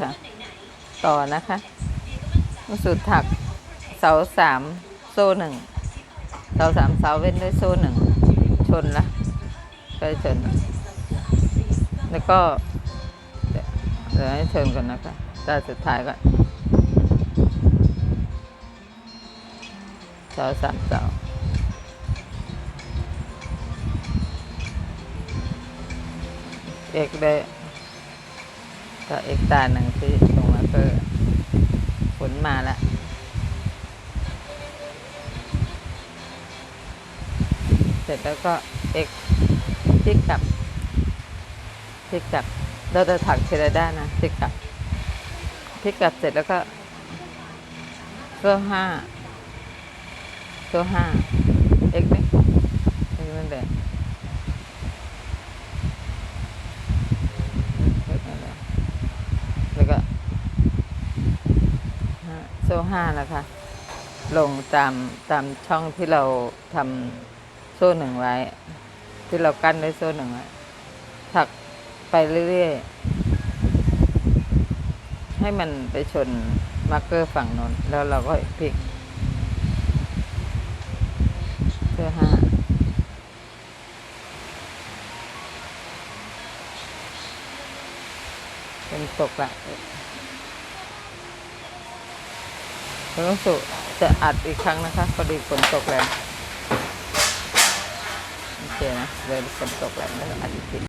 ค่ะ ต่อนะคะสุดถักเสาสามโซ่หนึ่งเสาสามเสาเว้นด้วยโซ่หนึ่งชนละก็ชน แล้วก็เดี๋ยวเดี๋ยวให้ชนก่อนนะคะตาสุดท้ายก่อนเสาสามเสาเอกได้ ก็เอกตาหนึ่งที่ตรงมาเพื่อฝนมาแล้วเสร็จแล้วก็เอกพลิกกลับพลิกกลับเราจะถักทีลด้านนะพลิกกลับพลิกกลับเสร็จแล้วก็เสื้อห้าเสื้อห้าเอกนี่เอกนั่นแหละเอกนั่นแหละแล้วก็ โซ่ห้านะคะ ลงตามตามช่องที่เราทำโซ่หนึ่งไว้ ที่เรากั้นด้วยโซ่หนึ่งไว้ถักไปเรื่อยๆ ให้มันไปชนมาร์กเกอร์ฝั่งโน้น แล้วเราก็พลิกเสื้อห้าเป็นตกละ คุณลุงสุจะอัดอีกครั้งนะคะพอดีฝนตกแรงโอเคนะเลยฝนตกแรงแล้วอัดอีกที